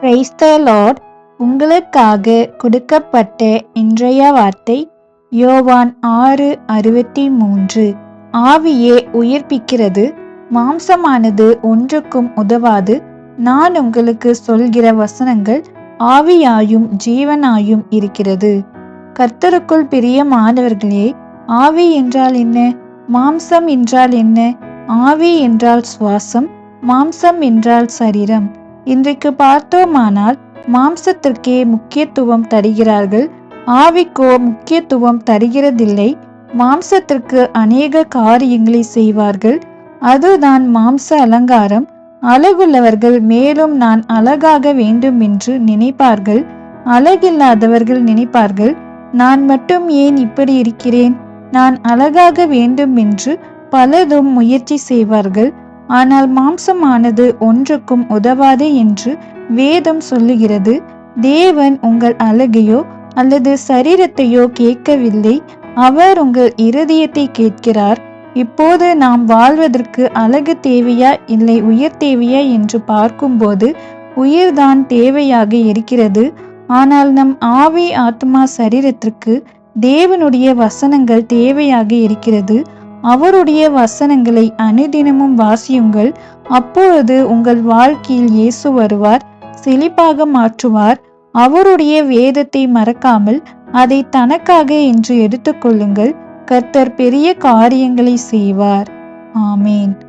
Praise உங்களுக்காக கொடுக்கப்பட்ட இன்றைய வார்த்தை யோவான் ஆறு அறுபத்தி மூன்று. ஆவியே உயிர்ப்பிக்கிறது மாம்சமானது ஒன்றுக்கும் உதவாது. நான் உங்களுக்கு சொல்கிற வசனங்கள் ஆவியாயும் ஜீவனாயும் இருக்கிறது. கர்த்தருக்குள் பிரியமானவர்களே ஆவி என்றால் என்ன? மாம்சம் என்றால் என்ன? ஆவி என்றால் சுவாசம் மாம்சம் என்றால் சரீரம். இன்றைக்கு பார்த்தோமானால் மாம்சத்திற்கே முக்கியத்துவம் தருகிறார்கள். ஆவிக்கோ முக்கியத்துவம் தருகிறதில்லை. மாம்சத்திற்கு அநேக காரியங்களை செய்வார்கள். அதுதான் மாம்ச அலங்காரம். அழகுள்ளவர்கள் மேலும் நான் அழகாக வேண்டும் என்று நினைப்பார்கள். அழகில்லாதவர்கள் நினைப்பார்கள். நான் மட்டும் ஏன் இப்படி இருக்கிறேன்? நான் அழகாக வேண்டும் என்று பலதும் முயற்சி செய்வார்கள். ஆனால் மாம்சமானது ஒன்றுக்கும் உதவாது என்று வேதம் சொல்லுகிறது. தேவன் உங்கள் அழகையோ அல்லது சரீரத்தையோ கேட்கவில்லை. அவர் உங்கள் இருதயத்தை கேட்கிறார். இப்போது நாம் வாழ்வதற்கு அழகு தேவையா இல்லை உயிர் தேவையா என்று பார்க்கும்போது உயிர்தான் தேவையாக இருக்கிறது. ஆனால் நம் ஆவி ஆத்மா சரீரத்திற்கு தேவனுடைய வசனங்கள் தேவையாக இருக்கிறது. அவருடைய வசனங்களை அனுதினமும் வாசியுங்கள். அப்பொழுது உங்கள் வாழ்க்கையில் இயேசு வருவார் செழிப்பாக மாற்றுவார். அவருடைய வேதத்தை மறக்காமல் அதை தனக்காக என்று எடுத்துக்கொள்ளுங்கள். கர்த்தர் பெரிய காரியங்களை செய்வார். ஆமேன்.